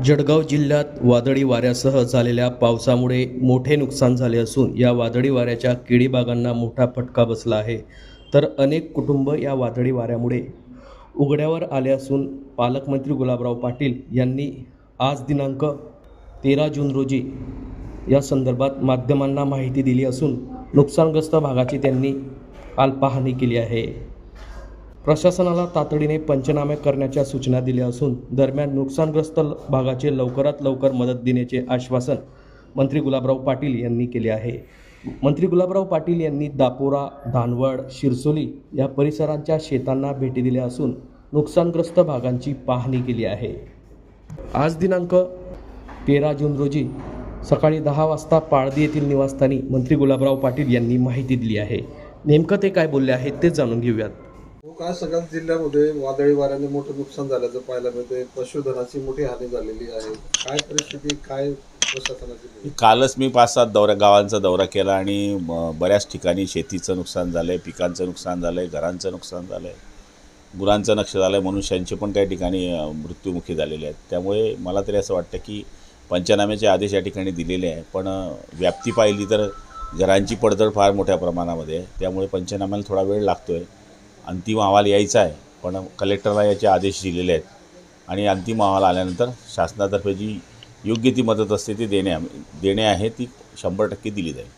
जळगाव जिल्ह्यात वादळी वाऱ्यासह झालेल्या पावसामुळे मोठे नुकसान झाले असून या वादळी वाऱ्याच्या केळीबागांना मोठा फटका बसला आहे. तर अनेक कुटुंब या वादळी वाऱ्यामुळे उघड्यावर आले असून पालकमंत्री गुलाबराव पाटील यांनी आज दिनांक तेरा जून रोजी या संदर्भात माध्यमांना माहिती दिली असून नुकसानग्रस्त भागाची त्यांनी काल पाहणी केली आहे. प्रशासनाला तातडीने पंचनामे करण्याच्या सूचना दिल्या असून दरम्यान नुकसानग्रस्त भागाचे लवकरात लवकर मदत देण्याचे आश्वासन मंत्री गुलाबराव पाटील यांनी केले आहे. मंत्री गुलाबराव पाटील यांनी दापोरा धानवड शिरसोली या परिसरांच्या शेतांना भेटी दिल्या असून नुकसानग्रस्त भागांची पाहणी केली आहे. आज दिनांक तेरा जून रोजी सकाळी दहा वाजता पाळदी येथील निवासस्थानी मंत्री गुलाबराव पाटील यांनी माहिती दिली आहे. नेमकं ते काय बोलले आहेत ते जाणून घेऊयात. काय सगळ्याच जिल्ह्यामध्ये वादळी वाऱ्याने मोठं नुकसान झाल्याचं पाहायला मिळते पशुधनाची मोठी हानी झालेली आहे. काय परिस्थिती काय प्रशासनाची कालच मी पाच सात दौऱ्या गावांचा दौरा केला आणि बऱ्याच ठिकाणी शेतीचं नुकसान झालं आहे पिकांचं नुकसान झालं आहे घरांचं नुकसान झालं आहे गुरांचं नक्ष झालं आहे मनुष्यांचे पण काही ठिकाणी मृत्युमुखी झालेले आहेत. त्यामुळे मला तरी असं वाटतं की पंचनाम्याचे आदेश या ठिकाणी दिलेले आहे पण व्याप्ती पाहिली तर घरांची पडझड फार मोठ्या प्रमाणामध्ये आहे. त्यामुळे पंचनाम्याला थोडा वेळ लागतो आहे अंतिम अहवाल यायचा आहे पण कलेक्टरला याचे आदेश दिलेले आहेत. आणि अंतिम अहवाल आल्यानंतर शासनातर्फे जी योग्य ती मदत असते ती देणे देणे आहे ती शंभर टक्के दिली जाईल.